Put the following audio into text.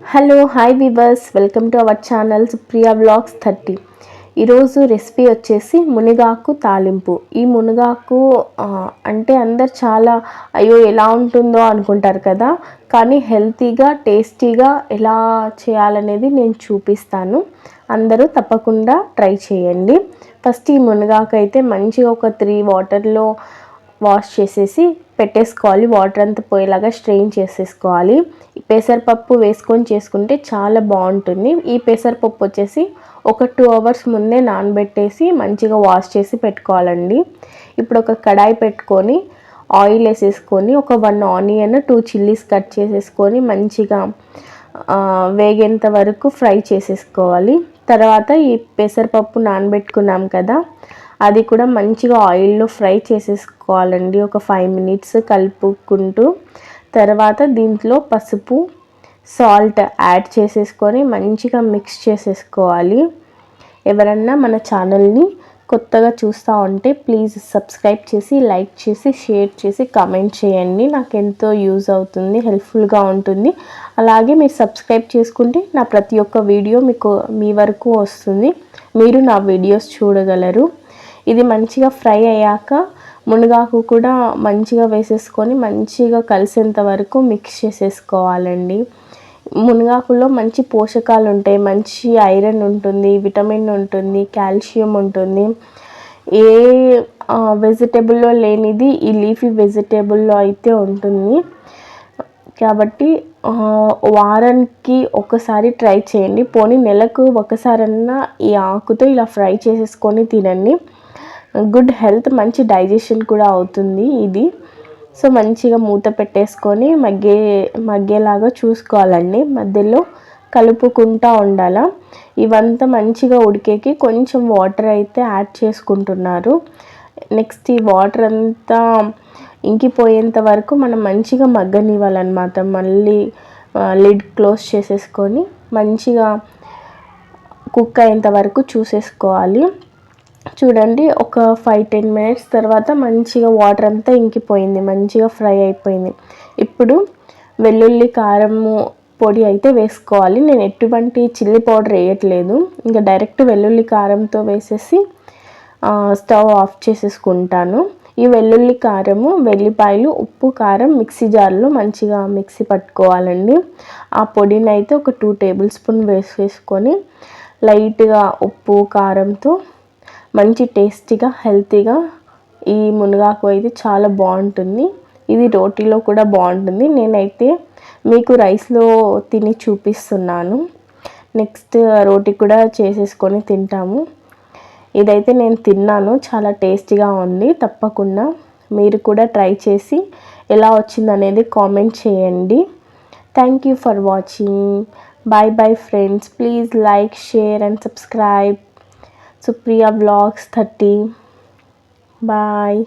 Hello hi viewers welcome to our channel Supriya blogs thirty ఈరోజు recipe వచ్చేసి మునగాకు తాలింపు. ఈ మునగాకు అంటే అందరు చాలా అయ్యో ఎలా ఉంటుందో అనుకుంటారు కదా. కానీ హెల్తీగా టేస్టీగా ఎలా చేయాలనేది నేను చూపిస్తాను. అందరూ తప్పకుండా ట్రై చేయండి. ఫస్ట్ ఈ మునగాకు అయితే మంచిగా ఒక త్రీ వాటర్లో వాష్ చేసేసి పెట్టేసుకోవాలి. వాటర్ అంతా పోయేలాగా స్ట్రెయిన్ చేసేసుకోవాలి. పెసరపప్పు వేసుకొని చేసుకుంటే చాలా బాగుంటుంది. ఈ పెసరపప్పు వచ్చేసి ఒక టూ అవర్స్ ముందే నానబెట్టేసి మంచిగా వాష్ చేసి పెట్టుకోవాలండి. ఇప్పుడు ఒక కడాయి పెట్టుకొని ఆయిల్ వేసేసుకొని ఒక one onion two chillies cut చేసేసుకొని మంచిగా వేగేంత వరకు ఫ్రై చేసేసుకోవాలి. తర్వాత ఈ పెసరపప్పు నానబెట్టుకున్నాం కదా అది కూడా మంచిగా ఆయిల్లో ఫ్రై చేసేసుకోవాలండి. ఒక ఫైవ్ మినిట్స్ కలుపుకుంటూ తర్వాత దీంట్లో పసుపు సాల్ట్ యాడ్ చేసేసుకొని మంచిగా మిక్స్ చేసేసుకోవాలి. ఎవరన్నా మన ఛానల్ని కొత్తగా చూస్తూ ఉంటే ప్లీజ్ సబ్స్క్రైబ్ చేసి లైక్ చేసి షేర్ చేసి కామెంట్ చేయండి. నాకు ఎంతో యూజ్ అవుతుంది హెల్ప్ఫుల్గా ఉంటుంది. అలాగే మీరు సబ్స్క్రైబ్ చేసుకుంటే నా ప్రతి ఒక్క వీడియో మీకు మీ వరకు వస్తుంది. మీరు నా వీడియోస్ చూడగలరు. ఇది మంచిగా ఫ్రై అయ్యాక మునగాకు కూడా మంచిగా వేసేసుకొని మంచిగా కలిసేంత వరకు మిక్స్ చేసేసుకోవాలండి. మునగాకులో మంచి పోషకాలు ఉంటాయి. మంచి ఐరన్ ఉంటుంది విటమిన్ ఉంటుంది కాల్షియం ఉంటుంది. ఏ వెజిటేబుల్లో లేనిది ఈ లీఫీ వెజిటేబుల్లో అయితే ఉంటుంది. కాబట్టి వారానికి ఒకసారి ట్రై చేయండి. పోనీ నెలకు ఒకసారన్నా ఈ ఆకుతో ఇలా ఫ్రై చేసేసుకొని తినండి. గుడ్ హెల్త్ మంచి డైజెషన్ కూడా అవుతుంది ఇది. సో మంచిగా మూత పెట్టేసుకొని మగ్గే మగ్గేలాగా చూసుకోవాలండి. మధ్యలో కలుపుకుంటూ ఉండాలా. ఇవంతా మంచిగా ఉడికేకి కొంచెం వాటర్ అయితే యాడ్ చేసుకుంటున్నారు. నెక్స్ట్ ఈ వాటర్ అంతా ఇంకిపోయేంత వరకు మనం మంచిగా మగ్గనివ్వాలన్నమాట. మళ్ళీ లిడ్ క్లోజ్ చేసేసుకొని మంచిగా కుక్ అయ్యేంత వరకు చూసేసుకోవాలి. చూడండి ఒక ఫైవ్ టెన్ మినిట్స్ తర్వాత మంచిగా వాటర్ అంతా ఇంకిపోయింది మంచిగా ఫ్రై అయిపోయింది. ఇప్పుడు వెల్లుల్లి కారము పొడి అయితే వేసుకోవాలి. నేను ఎటువంటి చిల్లీ పౌడర్ వేయట్లేదు. ఇంకా డైరెక్ట్ వెల్లుల్లి కారంతో వేసేసి స్టవ్ ఆఫ్ చేసేసుకుంటాను. ఈ వెల్లుల్లి కారము వెల్లిపాయలు ఉప్పు కారం మిక్సీ జార్లో మంచిగా మిక్సీ పట్టుకోవాలండి. ఆ పొడిని అయితే ఒక టూ టేబుల్ స్పూన్ వేసేసుకొని లైట్గా ఉప్పు కారంతో మంచి టేస్టీగా హెల్తీగా ఈ మునగాకు అయితే చాలా బాగుంటుంది. ఇది రోటీలో కూడా బాగుంటుంది. నేనైతే మీకు రైస్లో తిని చూపిస్తున్నాను. నెక్స్ట్ రోటీ కూడా చేసేసుకొని తింటాము. ఇదైతే నేను తిన్నాను. చాలా టేస్టీగా ఉంది. తప్పకుండా మీరు కూడా ట్రై చేసి ఎలా వచ్చిందనేది కామెంట్ చేయండి. Thank you for watching. Bye bye friends. Please like share and subscribe. Supriya blogs thirty bye